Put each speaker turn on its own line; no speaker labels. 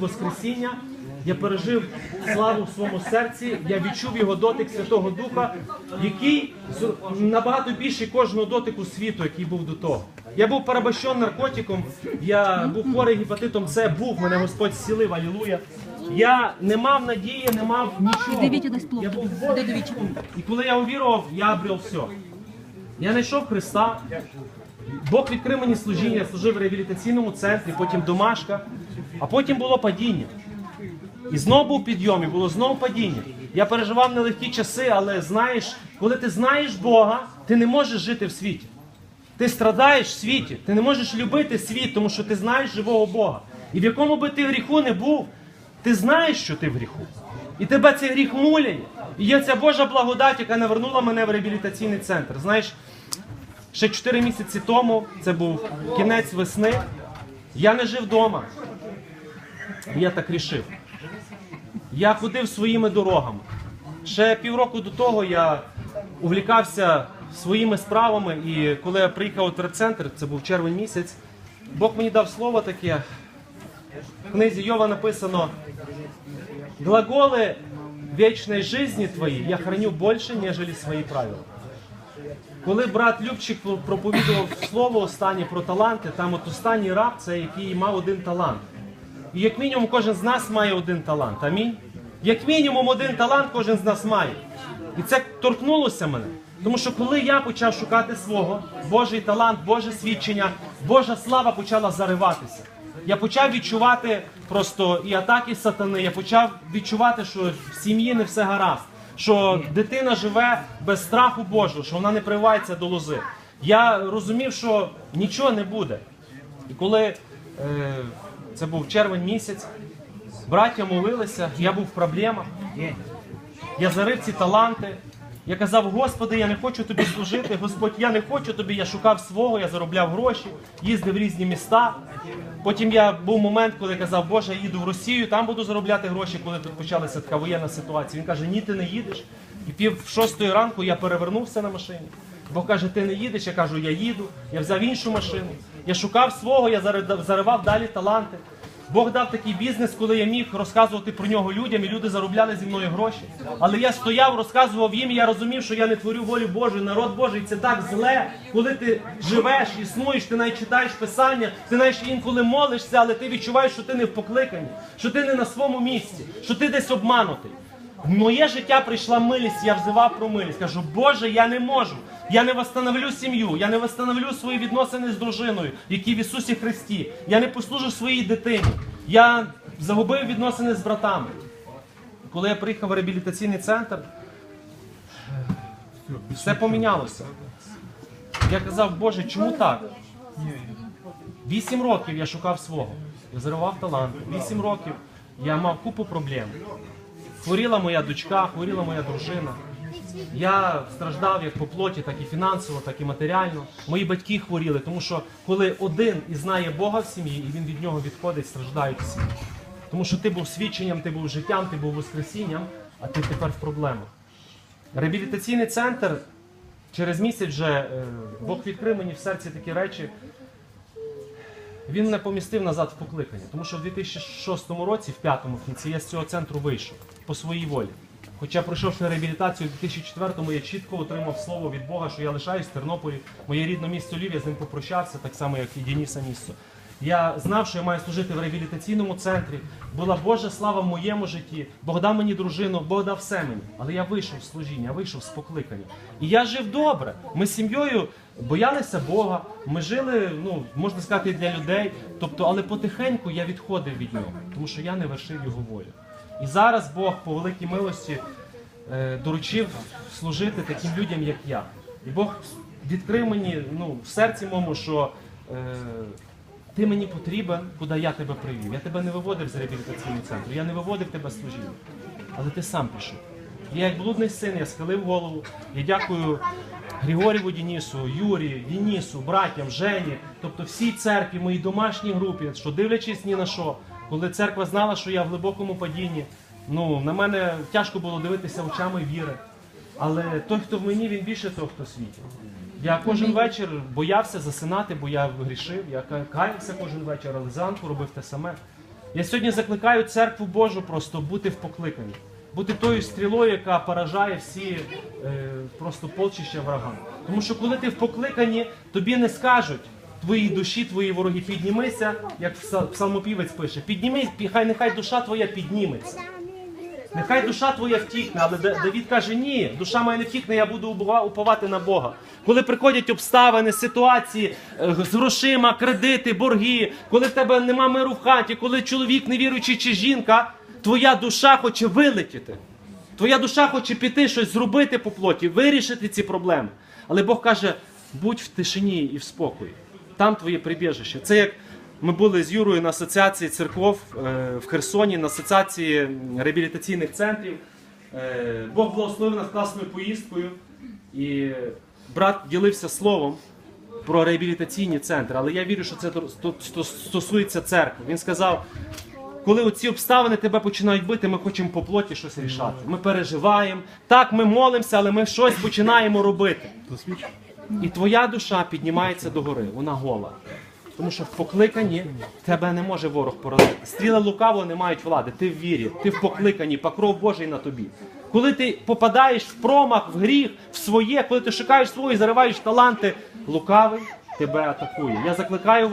Воскресіння, я пережив славу в своєму серці, я відчув його дотик Святого Духа, який набагато більший кожного дотику світу, який був до того. Я був порабощен наркотиком, я був хворий гепатитом С, був, мене Господь зцілив, алілуя. Я не мав надії, не мав нічого. Я був
дивіться?
І коли я увірував, я обрів все. Я знайшов Христа. Бог відкрив мені служіння, я служив в реабілітаційному центрі, потім домашка, а потім було падіння. І знову був підйом, і було знову падіння. Я переживав нелегкі часи, але знаєш, коли ти знаєш Бога, ти не можеш жити в світі. Ти страдаєш в світі, ти не можеш любити світ, тому що ти знаєш живого Бога. І в якому би ти гріху не був, ти знаєш, що ти в гріху. І тебе цей гріх муляє. І є ця Божа благодать, яка навернула мене в реабілітаційний центр. Знаєш, ще 4 місяці тому, це був кінець весни, я не жив вдома. Я так рішив. Я ходив своїми дорогами. Ще півроку до того я увлікався своїми справами, і коли я приїхав у терцентр, це був червень місяць, Бог мені дав слово таке. В книзі Йова написано: глаголи вічної житті твої я храню більше, ніж свої правила. Коли брат Любчик проповідував слово останнє про таланти, там от останній раб це який мав один талант. І як мінімум кожен з нас має один талант. Амінь. Як мінімум один талант кожен з нас має. І це торкнулося мене. Тому що коли я почав шукати свого, Божий талант, Боже свідчення, Божа слава почала зариватися. Я почав відчувати просто і атаки сатани. Я почав відчувати, що в сім'ї не все гаразд, що дитина живе без страху Божого, що вона не привається до лози. Я розумів, що нічого не буде. І коли е, це був червень місяць, браття молилися, я був в проблемах. Я зарив ці таланти. Я казав, Господи, я не хочу тобі служити. Господь, я не хочу тобі. Я шукав свого, я заробляв гроші, їздив в різні міста. Потім я був момент, коли казав, Боже, я їду в Росію, там буду заробляти гроші, коли тут почалася така воєнна ситуація. Він каже, ні, ти не їдеш. І пів шостої ранку я перевернувся на машині. Бог каже, ти не їдеш, я кажу, я їду. Я взяв іншу машину. Я шукав свого, я заривав далі таланти. Бог дав такий бізнес, коли я міг розказувати про нього людям, і люди заробляли зі мною гроші. Але я стояв, розказував їм, і я розумів, що я не творю волю Божу, народ Божий. Це так зле, коли ти живеш, існуєш, ти навіть читаєш писання, ти навіть інколи молишся, але ти відчуваєш, що ти не в покликанні, що ти не на своєму місці, що ти десь обманутий. В моє життя прийшла милість, я взивав про милість. Кажу, Боже, я не можу. Я не восстановлю сім'ю, я не восстановлю свої відносини з дружиною, які в Ісусі Христі. Я не послужу своїй дитині. Я загубив відносини з братами. Коли я приїхав в реабілітаційний центр, все помінялося. Я казав, Боже, чому так? Вісім років я шукав свого. Я заривав таланти. Вісім років я мав купу проблем. Хворіла моя дочка, хворіла моя дружина. Я страждав як по плоті, так і фінансово, так і матеріально. Мої батьки хворіли, тому що коли один і знає Бога в сім'ї, і він від нього відходить, страждають всі. Тому що ти був свідченням, ти був життям, ти був воскресінням, а ти тепер в проблемах. Реабілітаційний центр через місяць вже е, Бог відкрив мені в серці такі речі. Він не помістив назад в покликання, тому що в 2006 році, в п'ятому кінці, я з цього центру вийшов по своїй волі. Хоча пройшовши реабілітацію в 2004-му, я чітко отримав слово від Бога, що я лишаюсь в Тернополі, моє рідне місто Львів, я з ним попрощався, так само, як і Дініса місто. Я знав, що я маю служити в реабілітаційному центрі. Була Божа слава в моєму житті. Бог дав мені дружину, Бог дав все мені. Але я вийшов з служіння, вийшов з покликання. І я жив добре. Ми з сім'єю боялися Бога. Ми жили, ну можна сказати, для людей. Тобто, але потихеньку я відходив від нього, тому що я не вершив його волю. І зараз Бог по великій милості е, доручив служити таким людям, як я. І Бог відкрив мені ну, в серці моєму, що е, ти мені потрібен, куди я тебе привів. Я тебе не виводив з реабілітаційного центру, я не виводив тебе з служіння. Але ти сам пішов. Я як блудний син, я схилив голову. Я дякую Григоріву Дінісу, Юрію, Дінісу, братям, Жені, тобто всій церкві, моїй домашній групі, що дивлячись ні на що, коли церква знала, що я в глибокому падінні, ну на мене тяжко було дивитися очами віри. Але той, хто в мені, він більше того, хто світі. Я кожен вечір боявся засинати, бо я грішив. Я каявся кожен вечір, але зранку робив те саме. Я сьогодні закликаю церкву Божу просто бути в покликанні, бути тою стрілою, яка поражає всі е, просто полчища врага. Тому що коли ти в покликанні, тобі не скажуть твоїй душі, твої вороги, піднімися, як пса- псалмопівець пише, піднімись, хай нехай душа твоя підніметься. Нехай душа твоя втікне, але Давід каже, ні, душа моя не втікне, я буду уповати на Бога. Коли приходять обставини, ситуації е, з грошима, кредити, борги, коли в тебе нема миру в хаті, коли чоловік невіруючий чи жінка, твоя душа хоче вилетіти. Твоя душа хоче піти щось зробити по плоті, вирішити ці проблеми. Але Бог каже: будь в тишині і в спокої. Там твоє прибіжище. Це як ми були з Юрою на асоціації церков е, в Херсоні, на асоціації реабілітаційних центрів. Е, Бог благословив нас класною поїздкою. І брат ділився словом про реабілітаційні центри. Але я вірю, що це то- то- то- стосується церкви. Він сказав, коли оці обставини тебе починають бити, ми хочемо по плоті щось рішати. Ми переживаємо. Так, ми молимося, але ми щось починаємо робити. І твоя душа піднімається догори, вона гола. Тому що в покликанні тебе не може ворог поразити. Стріли лукаво не мають влади. Ти в вірі, ти в покликанні, покров Божий на тобі. Коли ти попадаєш в промах, в гріх, в своє, коли ти шукаєш свої, зариваєш таланти, лукавий тебе атакує. Я закликаю вас.